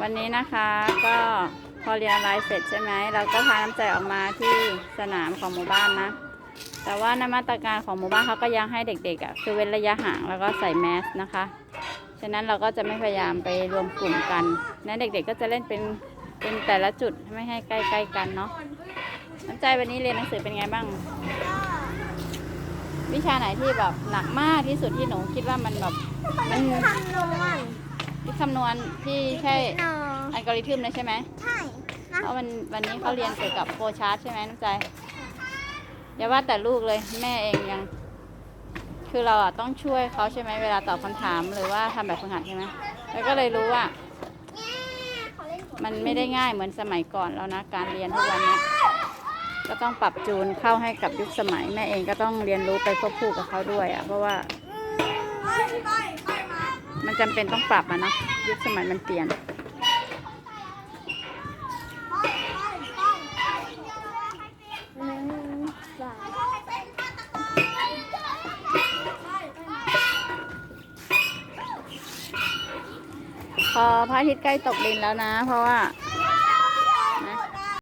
วันนี้นะคะก็พอเรียนไลน์เสร็จใช่ไหมเราก็พาน้ำใจออกมาที่สนามของหมู่บ้านนะ แต่ว่านมาตรการของหมู่บ้านเขาก็ยังให้เด็กๆอะคือเว้นระยะห่างแล้วก็ใส่แมสนะคะฉะนั้นเราก็จะไม่พยายามไปรวมกลุ่มกันนั้นเด็กๆก็จะเล่นเป็นเป็นแต่ละจุดไม่ให้ใกล้ๆกันเนาะน้ำใจวันนี้เรียนหนังสือเป็นไงบ้าง วิชาไหนที่แบบหนักมากที่สุดที่หนูคิดว่ามันแบบมันคำนวณ คำนวณที่ใช่เนออัลกอริทึมเลยใช่ไหมใช่นะเพราะวันวันนี้เขาเรียนเกี่ยวกับโฟชาร์ตใช่ไหมน้ำใจอย่าว่าแต่ลูกเลยแม่เองยัง คือเราอะต้องช่วยเขาใช่ไหมเวลาตอบคำถามหรือว่าทำแบบฝึกหัดใช่ไหมแล้วก็เลยรู้ว่าขอเล่นมันไม่ได้ง่ายเหมือนสมัยก่อนแล้วนะ การเรียนทุกวันเนี้ยก็ต้องปรับจูนเข้าให้กับยุคสมัยแม่เองก็ต้องเรียนรู้ไปควบคู่กับเขาด้วยอะเพราะว่า มันจำเป็นต้องปรับอะเนาะยุคสมัยมันเปลี่ยน พอพระอาทิตย์ใกล้ตกดินแล้วนะ เพราะว่า